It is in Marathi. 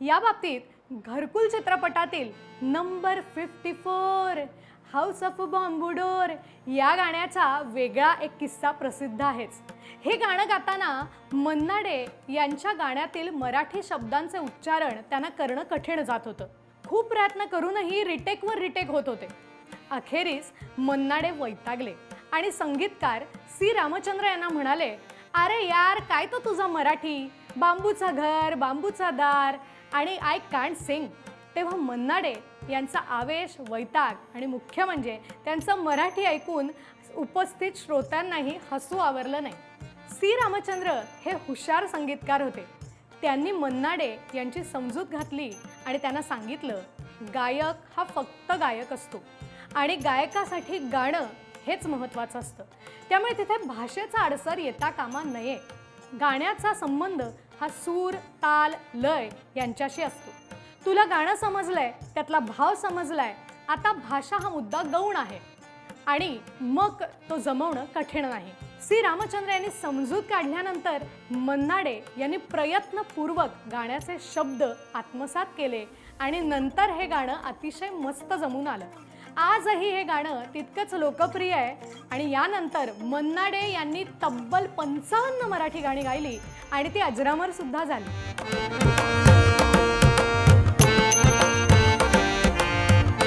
या बाबतीत घरकुल चित्रपटातील number fifty four house of bamboo door या गाण्याचा वेगळा एक किस्सा प्रसिद्ध आहेच. हे गाणं गाताना मन्नाडे यांच्या गाण्यातील मराठी शब्दांचे उच्चारण त्यांना करणं कठीण जात होतं. खूप प्रयत्न करूनही रिटेकवर रिटेक होत होते. अखेरीस मन्नाडे वैतागले आणि संगीतकार सी. रामचंद्र यांना म्हणाले अरे यार काय तो तुझा मराठी? बांबूचा घर बांबूचा दार आणि आय कॅन्ट सिंग. तेव्हा मन्नाडे यांचा आवेश वैताग आणि मुख्य म्हणजे त्यांचं मराठी ऐकून उपस्थित श्रोत्यांनाही हसू आवरलं नाही. सी. रामचंद्र हे हुशार संगीतकार होते. त्यांनी मन्नाडे यांची समजूत घातली आणि त्यांना सांगितलं गायक हा फक्त गायक असतो आणि गायकासाठी गाणं हेच महत्त्वाचं असतं. त्यामुळे तिथे भाषेचा अडसर येता कामा नये. गाण्याचा संबंध हा सूर ताल लय यांच्याशी असतो. तुला गाणं समजलंय त्यातला भाव समजलाय आता भाषा हा मुद्दा गौण आहे. आणि मग तो जमवणं कठीण नाही. सी. रामचंद्र यांनी समजूत काढल्यानंतर मन्नाडे यांनी प्रयत्नपूर्वक गाण्याचे शब्द आत्मसात केले आणि नंतर हे गाणं अतिशय मस्त जमून आलं. आजही हे गाणं तितकंच लोकप्रिय आहे. आणि यानंतर मन्नाडे यांनी तब्बल पंचावन्न मराठी गाणी गायली आणि ती अजरामर सुद्धा झाली.